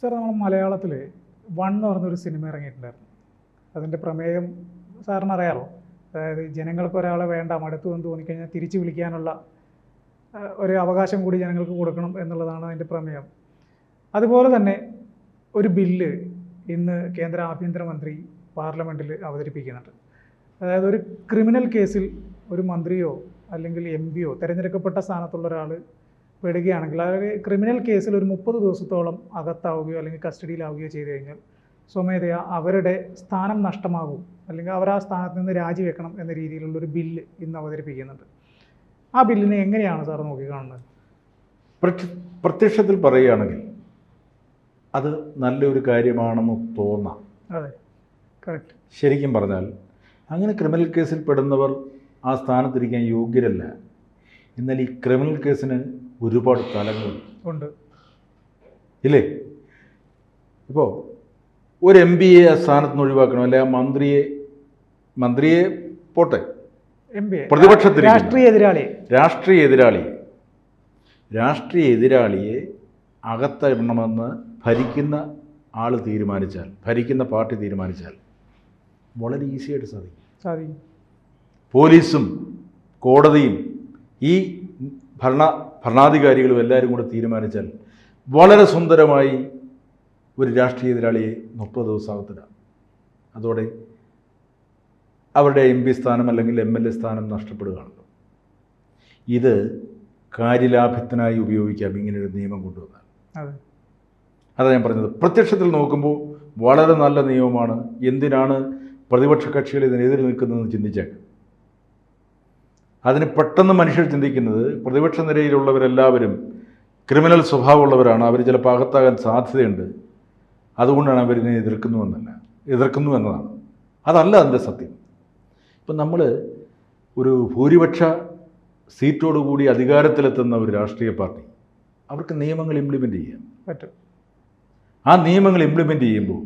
Sir നമ്മൾ മലയാളത്തിൽ one എന്ന് പറഞ്ഞൊരു സിനിമ ഇറങ്ങിയിട്ടുണ്ടായിരുന്നു. അതിന്റെ പ്രമേയം സാറിന് അറിയാമോ അതായത് ജനങ്ങൾക്ക് ഒരാളെ വേണ്ട മടുത്തു എന്ന് തോന്നിക്കഴിഞ്ഞാൽ തിരിച്ചു വിളിക്കാനുള്ള ഒരു അവകാശം കൂടി ജനങ്ങൾക്ക് കൊടുക്കണം എന്നുള്ളതാണ് അതിന്റെ പ്രമേയം. അതുപോലെ തന്നെ ഒരു ബില്ല് ഇന്ന് കേന്ദ്ര ആഭ്യന്തരമന്ത്രി പാർലമെന്റിൽ അവതരിപ്പിക്കുന്നുണ്ട്. അതായത് ഒരു ക്രിമിനൽ കേസിൽ ഒരു മന്ത്രിയോ അല്ലെങ്കിൽ എം പിയോ തിരഞ്ഞെടുക്കപ്പെട്ട സ്ഥാനത്തുള്ള ഒരാൾ പെടുകയാണെങ്കിൽ അതായത് ക്രിമിനൽ കേസിൽ ഒരു മുപ്പത് ദിവസത്തോളം അകത്താവുകയോ അല്ലെങ്കിൽ കസ്റ്റഡിയിലാവുകയോ ചെയ്തു കഴിഞ്ഞാൽ സ്വമേധയാ അവരുടെ സ്ഥാനം നഷ്ടമാകും. അല്ലെങ്കിൽ അവർ ആ സ്ഥാനത്ത് നിന്ന് രാജിവെക്കണം എന്ന രീതിയിലുള്ള ഒരു ബില്ല് ഇന്ന് അവതരിപ്പിക്കുന്നുണ്ട്. ആ ബില്ലിനെ എങ്ങനെയാണ് സാർ നോക്കിക്കാണുന്നത്? പ്രത്യ- പ്രത്യക്ഷത്തിൽ പറയുകയാണെങ്കിൽ അത് നല്ലൊരു കാര്യമാണെന്ന് തോന്നാം. അതെ. കറക്റ്റ്. ശരിക്കും പറഞ്ഞാൽ അങ്ങനെ ക്രിമിനൽ കേസിൽ പെടുന്നവർ ആ സ്ഥാനത്തിരിക്കാൻ യോഗ്യരല്ല. എന്നാൽ ഈ ക്രിമിനൽ കേസിന് ഒരുപാട് തലങ്ങൾ ഉണ്ട്. ഇല്ലേ? ഇപ്പോൾ ഒരു എം പിയെ ആ സ്ഥാനത്ത് നിന്ന് ഒഴിവാക്കണം അല്ലെ ആ മന്ത്രിയെ മന്ത്രിയെ പോട്ടെ? പ്രതിപക്ഷത്തിൽ രാഷ്ട്രീയ എതിരാളി. രാഷ്ട്രീയ എതിരാളിയെ രാഷ്ട്രീയ എതിരാളിയെ അകത്തരണമെന്ന് ഭരിക്കുന്ന ആൾ തീരുമാനിച്ചാൽ ഭരിക്കുന്ന പാർട്ടി തീരുമാനിച്ചാൽ വളരെ ഈസിയായിട്ട് സാധിക്കും. സാധിക്കും. പോലീസും കോടതിയും ഈ ഭരണ ഭരണാധികാരികളും എല്ലാവരും കൂടെ തീരുമാനിച്ചാൽ വളരെ സുന്ദരമായി ഒരു രാഷ്ട്രീയ എതിരാളിയെ മുപ്പത് ദിവസാകത്തിടാം അതോടെ അവരുടെ എം പി സ്ഥാനം അല്ലെങ്കിൽ എം എൽ എ സ്ഥാനം നഷ്ടപ്പെടുകയാണല്ലോ. ഇത് കാര്യലാഭത്തിനായി ഉപയോഗിക്കാം ഇങ്ങനെയൊരു നിയമം കൊണ്ടുവന്നാൽ. അതെ. അതാണ് ഞാൻ പറഞ്ഞത്. പ്രത്യക്ഷത്തിൽ നോക്കുമ്പോൾ വളരെ നല്ല നിയമമാണ്. എന്തിനാണ് പ്രതിപക്ഷ കക്ഷികൾ ഇതിനെതിരെ നിൽക്കുന്നതെന്ന് ചിന്തിച്ചേക്കാം. അതിന് പെട്ടെന്ന് മനുഷ്യർ ചിന്തിക്കുന്നത് പ്രതിപക്ഷ നിരയിലുള്ളവരെല്ലാവരും ക്രിമിനൽ സ്വഭാവമുള്ളവരാണ്. അവർ ചിലപ്പോൾ അകത്താകാൻ സാധ്യതയുണ്ട്. അതുകൊണ്ടാണ് അവരിനെ എതിർക്കുന്നു എന്നല്ല എതിർക്കുന്നു എന്നതാണ്. അതല്ല അതിന്റെ സത്യം. ഇപ്പം നമ്മൾ ഒരു ഭൂരിപക്ഷ സീറ്റോടുകൂടി അധികാരത്തിലെത്തുന്ന ഒരു രാഷ്ട്രീയ പാർട്ടി അവർക്ക് നിയമങ്ങൾ ഇംപ്ലിമെന്റ് ചെയ്യാം. പറ്റും. ആ നിയമങ്ങൾ ഇംപ്ലിമെന്റ് ചെയ്യുമ്പോൾ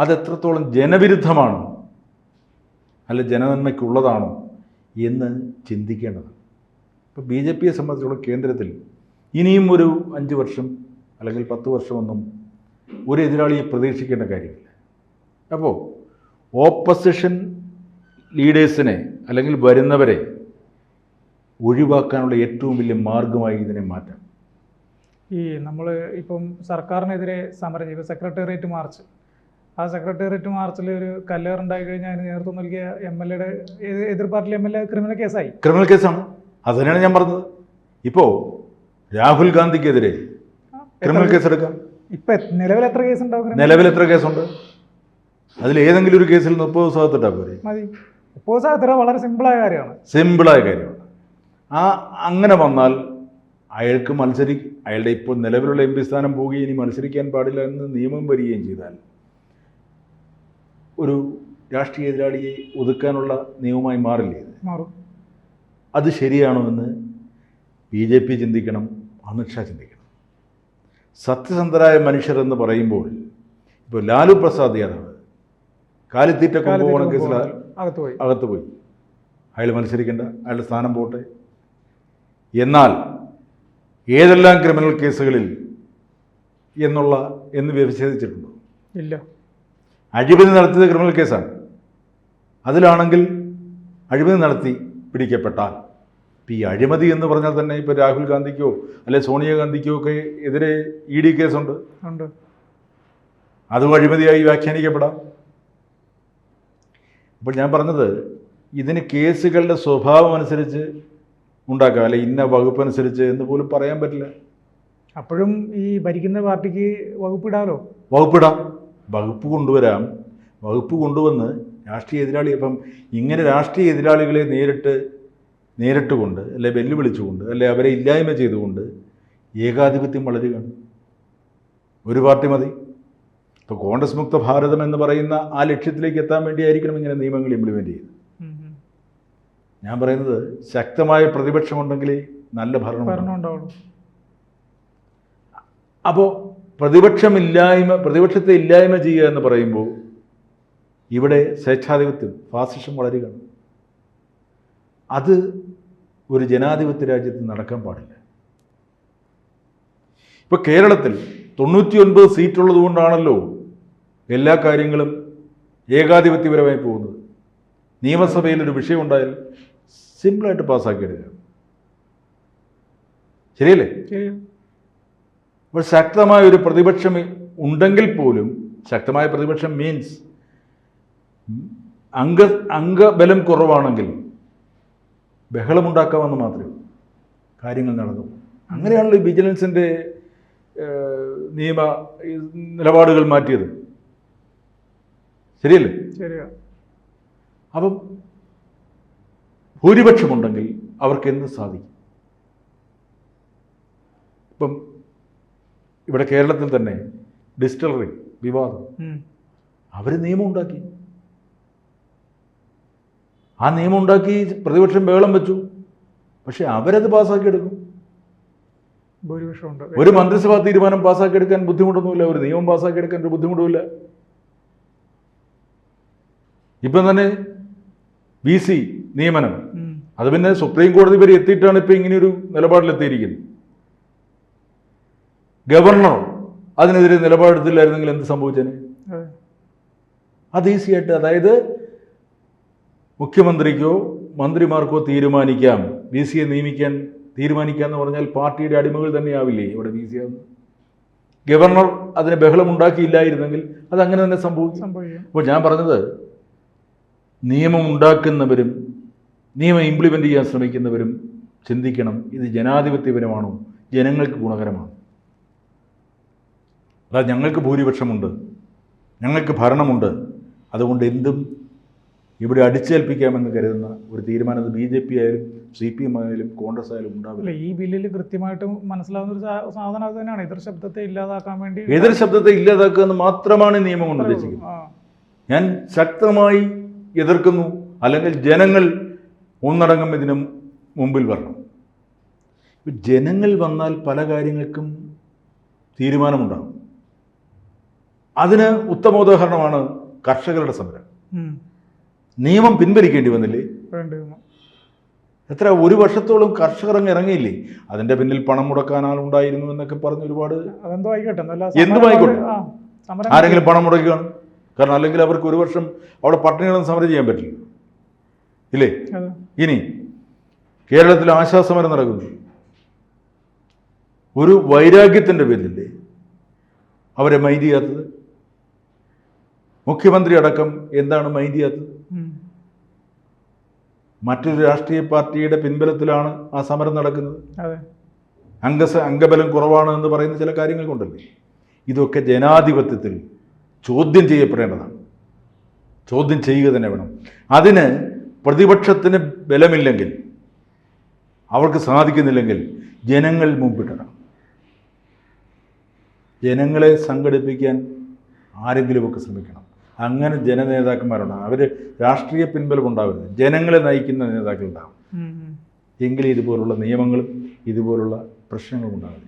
അത് എത്രത്തോളം ജനവിരുദ്ധമാണോ അല്ല ജനനന്മയ്ക്കുള്ളതാണോ എന്ന് ചിന്തിക്കേണ്ടത് ഇപ്പോൾ ബി ജെ പിയെ സംബന്ധിച്ചിടത്തോളം കേന്ദ്രത്തിൽ ഇനിയും ഒരു അഞ്ച് വർഷം അല്ലെങ്കിൽ പത്ത് വർഷമൊന്നും ഒരു എതിരാളിയെ പ്രതീക്ഷിക്കേണ്ട കാര്യമില്ല. അപ്പോൾ ഓപ്പോസിഷൻ ലീഡേഴ്സിനെ അല്ലെങ്കിൽ വരുന്നവരെ ഒഴിവാക്കാനുള്ള ഏറ്റവും വലിയ മാർഗമായി ഇതിനെ മാറ്റാം. ഈ നമ്മൾ ഇപ്പം സർക്കാരിനെതിരെ സമരം ചെയ്ത് സെക്രട്ടേറിയറ്റ് മാർച്ച് ആ സെക്രട്ടേറിയറ്റ് മാർച്ചിൽ ഒരു കല്ലേറുണ്ടായി കഴിഞ്ഞാൽ അതിന് നേതൃത്വം നൽകിയ എം എൽ എയുടെ എതിർ party M L A criminal കേസായി criminal കേസാണ് അത് തന്നെയാണ് ഞാൻ പറഞ്ഞത്. ഇപ്പോ രാഹുൽ ഗാന്ധിക്കെതിരെ ക്രിമിനൽ കേസ് എടുക്കാം ഇപ്പൊ നിലവിൽ എത്ര കേസ് ഉണ്ടാവും നിലവിൽ എത്ര കേസുണ്ട്? അതിൽ ഏതെങ്കിലും ഒരു കേസിൽ മുപ്പത് ദിവസത്തിട്ടാ പോരെ? മതി. വളരെ സിമ്പിളായ കാര്യമാണ്. സിമ്പിളായ കാര്യമാണ്. ആ അങ്ങനെ വന്നാൽ അയാൾക്ക് മത്സരി അയാളുടെ ഇപ്പോൾ നിലവിലുള്ള എം പി സ്ഥാനം പോവുകയും ഇനി മത്സരിക്കാൻ പാടില്ല എന്ന് നിയമം വരികയും ചെയ്താൽ ഒരു രാഷ്ട്രീയ എതിരാളിയെ ഒതുക്കാനുള്ള നിയമമായി മാറില്ലേ? ഇത് മാറും. അത് ശരിയാണോ എന്ന് ബി ജെ പി ചിന്തിക്കണം അമിത്ഷാ ചിന്തിക്കണം. സത്യസന്ധരായ മനുഷ്യർ എന്ന് പറയുമ്പോൾ ഇപ്പോൾ ലാലു പ്രസാദ് യാദവ് കാലിത്തീറ്റ കുംഭകോണം കേസിൽ അകത്തുപോയി. അകത്തുപോയി. അകത്ത് പോയി അയാൾ മത്സരിക്കേണ്ട അയാളുടെ സ്ഥാനം പോട്ടെ. എന്നാൽ ഏതെല്ലാം ക്രിമിനൽ കേസുകളിൽ എന്നുള്ള എന്ന് വ്യവച്ഛേദിച്ചിട്ടുണ്ടോ ഇല്ല. അഴിമതി നടത്തിയത് ക്രിമിനൽ കേസാണ്. അതിലാണെങ്കിൽ അഴിമതി നടത്തി പിടിക്കപ്പെട്ടാൽ ഇപ്പം ഈ അഴിമതി എന്ന് പറഞ്ഞാൽ തന്നെ ഇപ്പോൾ രാഹുൽ ഗാന്ധിക്കോ അല്ലെ സോണിയാഗാന്ധിക്കോ ഒക്കെ എതിരെ ഇ ഡി കേസുണ്ട്. ഉണ്ട്. അതും അഴിമതിയായി വ്യാഖ്യാനിക്കപ്പെടാം. അപ്പോൾ ഞാൻ പറഞ്ഞത് ഇതിന് കേസുകളുടെ സ്വഭാവം അനുസരിച്ച് ഉണ്ടാക്കാം. അല്ലെ ഇന്ന വകുപ്പ് അനുസരിച്ച് എന്ന് പോലും പറയാൻ പറ്റില്ല. അപ്പോഴും ഈ ഭരിക്കുന്ന പാർട്ടിക്ക് വകുപ്പിടാലോ വകുപ്പിടാം വകുപ്പ് കൊണ്ടുവരാം. വകുപ്പ് കൊണ്ടുവന്ന് രാഷ്ട്രീയ എതിരാളി അപ്പം ഇങ്ങനെ രാഷ്ട്രീയ എതിരാളികളെ നേരിട്ട് നേരിട്ട് കൊണ്ട് അല്ലെ വെല്ലുവിളിച്ചുകൊണ്ട് അല്ലെ അവരെ ഇല്ലായ്മ ചെയ്തുകൊണ്ട് ഏകാധിപത്യം വളരുകയാണ്. ഒരു പാർട്ടി മതി. ഇപ്പോൾ കോൺഗ്രസ് മുക്ത ഭാരതം എന്ന് പറയുന്ന ആ ലക്ഷ്യത്തിലേക്ക് എത്താൻ വേണ്ടിയായിരിക്കണം ഇങ്ങനെ നിയമങ്ങൾ ഇംപ്ലിമെന്റ് ചെയ്യുന്നത്. ഞാൻ പറയുന്നത് ശക്തമായ പ്രതിപക്ഷമുണ്ടെങ്കിലേ നല്ല ഭരണം ഭരണം ഉണ്ടാവുള്ളൂ. അപ്പോൾ പ്രതിപക്ഷമില്ലായ്മ പ്രതിപക്ഷത്തെ ഇല്ലായ്മ ചെയ്യുക എന്ന് പറയുമ്പോൾ ഇവിടെ സ്വേച്ഛാധിപത്യം ഫാസിഷം വളരുകയാണ്. അത് ഒരു ജനാധിപത്യ രാജ്യത്ത് നടക്കാൻ പാടില്ല. ഇപ്പോൾ കേരളത്തിൽ തൊണ്ണൂറ്റിയൊൻപത് സീറ്റുള്ളത് കൊണ്ടാണല്ലോ എല്ലാ കാര്യങ്ങളും ഏകാധിപത്യപരമായി പോകുന്നത്. നിയമസഭയിൽ ഒരു വിഷയമുണ്ടായാൽ സിമ്പിളായിട്ട് പാസ്സാക്കി എടുക്കുക ശരിയല്ലേ? ശരി അപ്പോൾ ശക്തമായ ഒരു പ്രതിപക്ഷം ഉണ്ടെങ്കിൽ പോലും ശക്തമായ പ്രതിപക്ഷം മീൻസ് അംഗ അംഗബലം കുറവാണെങ്കിൽ ബഹളമുണ്ടാക്കാമെന്ന് മാത്രമേ കാര്യങ്ങൾ നടന്നു. അങ്ങനെയാണല്ലോ ഈ വിജിലൻസിന്റെ നിയമ നിലപാടുകൾ മാറ്റിയത്. ശരിയല്ലേ? ശരിയാ. അപ്പം ഭൂരിപക്ഷമുണ്ടെങ്കിൽ അവർക്ക് എന്ത് സാധിക്കും? ഇപ്പം ഇവിടെ കേരളത്തിൽ തന്നെ ഡിസ്റ്റിലറി വിവാദം. അവർ നിയമം ഉണ്ടാക്കി. ആ നിയമം ഉണ്ടാക്കി പ്രതിപക്ഷം ബഹളം വെച്ചു. പക്ഷെ അവരത് പാസ്സാക്കിയെടുക്കും. ഭൂരിപക്ഷമുണ്ട്. ഒരു മന്ത്രിസഭാ തീരുമാനം പാസ്സാക്കിയെടുക്കാൻ ബുദ്ധിമുട്ടൊന്നുമില്ല. ഒരു നിയമം പാസ്സാക്കിയെടുക്കാൻ ഒരു ബുദ്ധിമുട്ടുമില്ല. ഇപ്പം തന്നെ ബി സി നിയമനം. അത് പിന്നെ സുപ്രീം കോടതി വരെ എത്തിയിട്ടാണ് ഇപ്പം ഇങ്ങനെയൊരു നിലപാടിലെത്തിയിരിക്കുന്നത്. ഗവർണർ അതിനെതിരെ നിലപാടെടുത്തില്ലായിരുന്നെങ്കിൽ എന്ത് സംഭവിച്ചേനെ? അത്. ഈസി ആയിട്ട് അതായത് മുഖ്യമന്ത്രിക്കോ മന്ത്രിമാർക്കോ തീരുമാനിക്കാം. വി സിയെ നിയമിക്കാൻ തീരുമാനിക്കുക എന്ന് പറഞ്ഞാൽ പാർട്ടിയുടെ അടിമകൾ തന്നെയാവില്ലേ ഇവിടെ വി സി ആവുന്നത്? ഗവർണർ അതിന് ബഹളമുണ്ടാക്കിയില്ലായിരുന്നെങ്കിൽ അത് അങ്ങനെ തന്നെ സംഭവിക്കും. അപ്പോൾ ഞാൻ പറഞ്ഞത് നിയമം ഉണ്ടാക്കുന്നവരും നിയമം ഇംപ്ലിമെന്റ് ചെയ്യാൻ ശ്രമിക്കുന്നവരും ചിന്തിക്കണം. ഇത് ജനാധിപത്യപരമാണോ ജനങ്ങൾക്ക് ഗുണകരമാണ്? അതാ ഞങ്ങൾക്ക് ഭൂരിപക്ഷമുണ്ട്. ഞങ്ങൾക്ക് ഭരണമുണ്ട്. അതുകൊണ്ട് എന്തും ഇവിടെ അടിച്ചേൽപ്പിക്കാമെന്ന് കരുതുന്ന ഒരു തീരുമാനം ബി ജെ പി ആയാലും സി പി എം ആയാലും കോൺഗ്രസ് ആയാലും ഉണ്ടാവില്ല ഈ ബില്ലിൽ കൃത്യമായിട്ട് മനസ്സിലാവുന്ന ഒരു സാധനം അത് തന്നെയാണ്. എതിർ ശബ്ദത്തെ ഇല്ലാതാക്കാൻ വേണ്ടി എതിർ ശബ്ദത്തെ ഇല്ലാതാക്കുക എന്ന് മാത്രമാണ് നിയമം കൊണ്ട് ഉദ്ദേശിക്കുന്നത്. ഞാൻ ശക്തമായി എതിർക്കുന്നു. അല്ലെങ്കിൽ ജനങ്ങൾ ഒന്നടങ്കം ഇതിന് മുമ്പിൽ വരണം. ജനങ്ങൾ വന്നാൽ പല കാര്യങ്ങൾക്കും തീരുമാനമുണ്ടാകും. അതിന് ഉത്തമോദാഹരണമാണ് കർഷകരുടെ സമരം. നിയമം പിൻവലിക്കേണ്ടി വന്നില്ലേ? എത്ര ഒരു വർഷത്തോളം കർഷകർ അങ്ങ് ഇറങ്ങിയില്ലേ? അതിന്റെ പിന്നിൽ പണം മുടക്കാൻ ആളുണ്ടായിരുന്നു എന്നൊക്കെ പറഞ്ഞ് ഒരുപാട് ആയിക്കോട്ടെ. എന്തും സമരം ആയിക്കോട്ടെ. ആരെങ്കിലും പണം മുടക്കുകയാണ്. കാരണം അല്ലെങ്കിൽ അവർക്ക് ഒരു വർഷം അവിടെ പട്ടിണികളും സമരം ചെയ്യാൻ പറ്റില്ല. ഇല്ലേ? ഇനി കേരളത്തിൽ ആശാസമരം നടക്കുന്നു. ഒരു വൈരാഗ്യത്തിന്റെ പേരിലല്ലേ അവരെ മൈൻഡ് ചെയ്യാത്തത്? മുഖ്യമന്ത്രി അടക്കം എന്താണ് മൈൻഡ് ചെയ്യാത്തത്. മറ്റൊരു രാഷ്ട്രീയ പാർട്ടിയുടെ പിൻബലത്തിലാണ് ആ സമരം നടക്കുന്നത്. അംഗസ അംഗബലം കുറവാണ് എന്ന് പറയുന്ന ചില കാര്യങ്ങൾ കൊണ്ടല്ലേ? ഇതൊക്കെ ജനാധിപത്യത്തിൽ ചോദ്യം ചെയ്യപ്പെടേണ്ടതാണ്. ചോദ്യം ചെയ്യുക തന്നെ വേണം. അതിന് പ്രതിപക്ഷത്തിന് ബലമില്ലെങ്കിൽ അവർക്ക് സാധിക്കുന്നില്ലെങ്കിൽ ജനങ്ങൾ മുമ്പിട്ടിടണം. ജനങ്ങളെ സംഘടിപ്പിക്കാൻ ആരെങ്കിലുമൊക്കെ ശ്രമിക്കണം. അങ്ങനെ ജനനേതാക്കന്മാരുണ്ടാകും അവർ രാഷ്ട്രീയ പിൻബലം ഉണ്ടാവരുത്. ജനങ്ങളെ നയിക്കുന്ന നേതാക്കളുണ്ടാകും ഉം. ഇതുപോലുള്ള നിയമങ്ങളും ഇതുപോലുള്ള പ്രശ്നങ്ങളും ഉണ്ടാവില്ല